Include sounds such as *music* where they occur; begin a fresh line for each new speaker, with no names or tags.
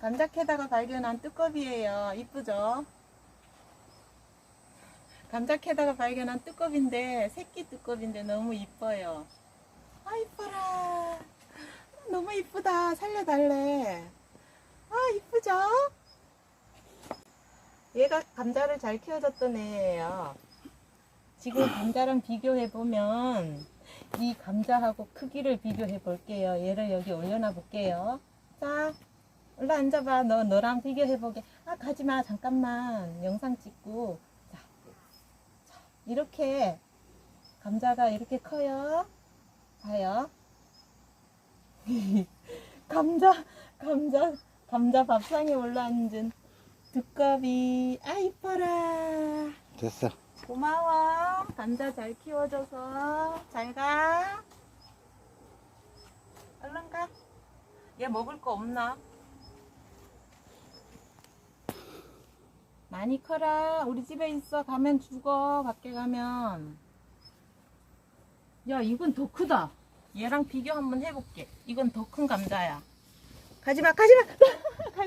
감자 캐다가 발견한 뚜껑이에요. 이쁘죠? 감자 캐다가 발견한 뚜껑인데 새끼 뚜껑인데 너무 이뻐요. 아 이뻐라. 너무 이쁘다. 살려달래. 아 이쁘죠? 얘가 감자를 잘 키워줬던 애예요. 지금 감자랑 비교해 보면 이 감자하고 크기를 비교해 볼게요. 얘를 여기 올려놔 볼게요. 자, 올라 앉아봐. 너 너랑 비교해 보게. 아 가지 마. 잠깐만. 영상 찍고. 자, 자, 이렇게 감자가 이렇게 커요. 봐요. *laughs* 감자, 감자, 감자 밥상에 올라앉은 두꺼비. 아 이뻐라.
됐어.
고마워. 감자 잘 키워줘서. 잘 가. 얼른 가. 얘 먹을 거 없나? 많이 커라. 우리 집에 있어. 가면 죽어. 밖에 가면. 야, 이건 더 크다. 얘랑 비교 한번 해볼게. 이건 더 큰 감자야. 가지마, 가지마! *laughs*